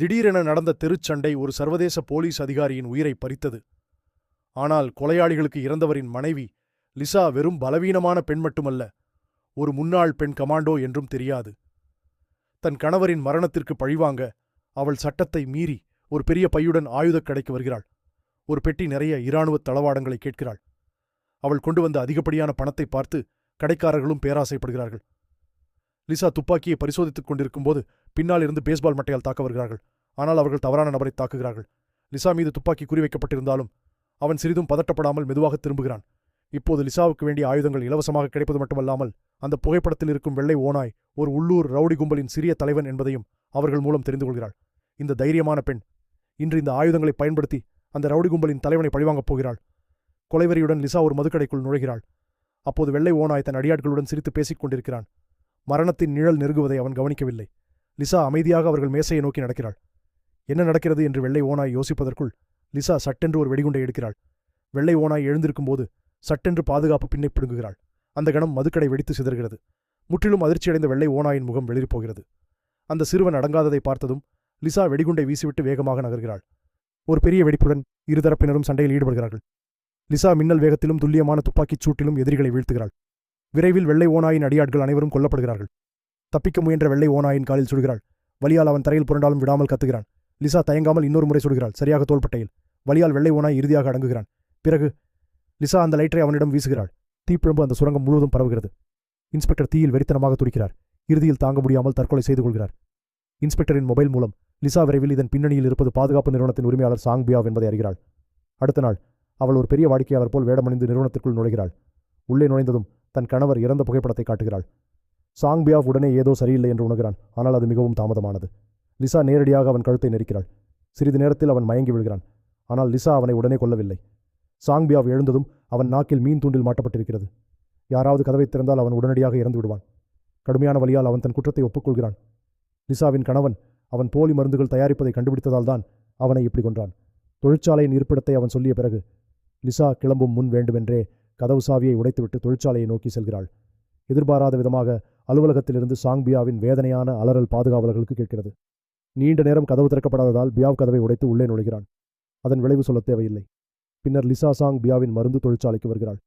திடீரென நடந்த தெருச்சண்டை ஒரு சர்வதேச போலீஸ் அதிகாரியின் உயிரை பறித்தது. ஆனால் கொலையாளிகளுக்கு இறந்தவரின் மனைவி லிசா வெறும் பலவீனமான பெண் மட்டுமல்ல ஒரு முன்னாள் பெண் கமாண்டோ என்றும் தெரியாது. தன் கணவரின் மரணத்திற்கு பழிவாங்க அவள் சட்டத்தை மீறி ஒரு பெரிய பையுடன் ஆயுதக் கடைக்கு வருகிறாள். ஒரு பெட்டி நிறைய இராணுவத் தளவாடங்களை கேட்கிறாள். அவள் கொண்டு வந்த அதிகப்படியான பணத்தை பார்த்து கடைக்காரர்களும் பேராசைப்படுகிறார்கள். லிசா துப்பாக்கியை பரிசோதித்துக் கொண்டிருக்கும்போது பின்னால் இருந்து பேஸ்பால் மட்டையால் தாக்க வருகிறார்கள். ஆனால் அவர்கள் தவறான நபரை தாக்குகிறார்கள். லிசா மீது துப்பாக்கி குறிவைக்கப்பட்டிருந்தாலும் அவன் சிறிதும் பதட்டப்படாமல் மெதுவாக திரும்புகிறான். இப்போது லிசாவுக்கு வேண்டிய ஆயுதங்கள் இலவசமாக கிடைப்பது மட்டுமல்லாமல் அந்த புகைப்படத்தில் இருக்கும் வெள்ளை ஓனாய் ஒரு உள்ளூர் ரவுடி கும்பலின் சிறிய தலைவன் என்பதையும் அவர்கள் மூலம் தெரிந்து கொள்கிறாள். இந்த தைரியமான பெண் இன்று இந்த ஆயுதங்களை பயன்படுத்தி அந்த ரவுடி கும்பலின் தலைவனை பழிவாங்கப் போகிறாள். கொலைவரியுடன் லிசா ஒரு மதுக்கடைக்குள் நுழைகிறாள். அப்போது வெள்ளை ஓனாய் தன் அடியாட்களுடன் சிரித்து பேசிக் கொண்டிருக்கிறான். மரணத்தின் நிழல் நெருங்குவதை அவன் கவனிக்கவில்லை. லிசா அமைதியாக அவர்கள் மேசையை நோக்கி நடக்கிறாள். என்ன நடக்கிறது? என்று வெள்ளை ஓனாய் யோசிப்பதற்குள் லிசா சட்டென்று ஒரு வெடிகுண்டை எடுக்கிறாள். வெள்ளை ஓனாய் எழுந்திருக்கும்போது சட்டென்று பாதுகாப்பு பின்னை பிடுங்குகிறாள். அந்த கணம் மதுக்கடை வெடித்து சிதறுகிறது. முற்றிலும் அதிர்ச்சியடைந்த வெள்ளை ஓனாயின் முகம் வெளிரிப்போகிறது அந்த சிறுவன் அடங்காததை பார்த்ததும் லிசா வெடிகுண்டை வீசிவிட்டு வேகமாக நகர்கிறாள். ஒரு பெரிய வெடிப்புடன் இருதரப்பினரும் சண்டையில் ஈடுபடுகிறார்கள். லிசா மின்னல் வேகத்திலும் துல்லியமான துப்பாக்கிச் சூட்டிலும் எதிரிகளை வீழ்த்துகிறாள். விரைவில் வெள்ளை ஓனாயின் அடியாட்கள் அனைவரும் கொல்லப்படுகிறார்கள். தப்பிக்க முயன்ற வெள்ளை ஓனாயின் காலில் சுடுகிறாள். வலியால் அவன் தரையில் புரண்டாலும் விடாமல் கத்துகிறான். லிசா தயங்காமல் இன்னொரு முறை சுடுகிறாள். சரியாக தோள்பட்டையில். வலியால் வெள்ளை ஓனாய் இறுதியாக அடங்குகிறான். பிறகு லிசா அந்த லைட்டரை அவனிடம் வீசுகிறாள். தீப்பிழம்பு அந்த சுரங்கம் முழுவதும் பரவுகிறது. இன்ஸ்பெக்டர் தீயில் வெறித்தனமாக துடிக்கிறார். இறுதியில் தாங்க முடியாமல் தற்கொலை செய்து கொள்கிறார். இன்ஸ்பெக்டரின் மொபைல் மூலம் லிசா விரைவில் இதன் பின்னணியில் இருப்பது பாதுகாப்பு நிறுவனத்தின் உரிமையாளர் சாங் பியாவ் என்பதை அறிகிறாள். அடுத்த நாள் அவள் ஒரு பெரிய வாடிக்கையாளர் போல் வேடமணிந்து நிறுவனத்திற்குள் நுழைகிறாள். உள்ளே நுழைந்ததும் தன் கணவர் இறந்த புகைப்படத்தை காட்டுகிறாள். சாங் பியாவ் உடனே ஏதோ சரியில்லை என்று உணர்கிறான். ஆனால் அது மிகவும் தாமதமானது. லிசா நேரடியாக அவன் கழுத்தை நெரிக்கிறாள். சிறிது நேரத்தில் அவன் மயங்கி விழுகிறான். ஆனால் லிசா அவனை உடனே கொல்லவில்லை. சாங் பியாவ் எழுந்ததும் அவன் நாக்கில் மீன் தூண்டில் மாட்டப்பட்டிருக்கிறது. யாராவது கதவை திறந்தால் அவன் உடனடியாக இறந்து விடுவான். கடுமையான வழியால் அவன் தன் குற்றத்தை ஒப்புக்கொள்கிறான். லிசாவின் கணவன் அவன் போலி மருந்துகள் தயாரிப்பதை கண்டுபிடித்ததால் தான் அவனை இப்படி கொன்றான். தொழிற்சாலையின் இருப்பிடத்தை அவன் சொல்லிய பிறகு லிசா கிளம்பும் முன் வேண்டுமென்றே கதவு சாவியை உடைத்துவிட்டு தொழிற்சாலையை நோக்கி செல்கிறாள். எதிர்பாராத விதமாக அலுவலகத்திலிருந்து சாங் பியாவின் வேதனையான அலறல் பாதுகாவலர்களுக்கு கேட்கிறது. நீண்ட நேரம் கதவு திறக்கப்படாததால் பியாவ் கதவை உடைத்து உள்ளே நுழைகிறான். அதன் விளைவு சொல்ல தேவையில்லை. பின்னர் லிசா சாங் பியாவின் மருந்து தொழிற்சாலைக்கு வருகிறாள்.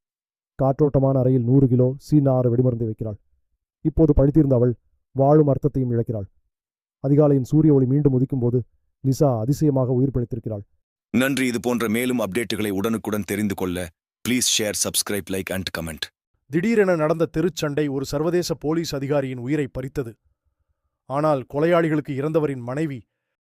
காற்றோட்டமான அறையில் நூறு கிலோ சீனாறு வெடிமருந்தை வைக்கிறாள். இப்போது பழித்திருந்த அவள் வாழும் அர்த்தத்தையும் இழக்கிறாள். அதிகாலையின் சூரிய ஒளி மீண்டும் உதிக்கும்போது லிசா அதிசயமாக உயிர் பிழைத்திருக்கிறாள். நன்றி இது போன்ற மேலும் அப்டேட்டுகளை உடனுக்குடன் தெரிந்து கொள்ள please share subscribe like and comment திடீரென நடந்த தெருச்சண்டை ஒரு சர்வதேச போலீஸ் அதிகாரியின் உயிரை பறித்தது. ஆனால் கொலையாளிகளுக்கு இறந்தவரின் மனைவி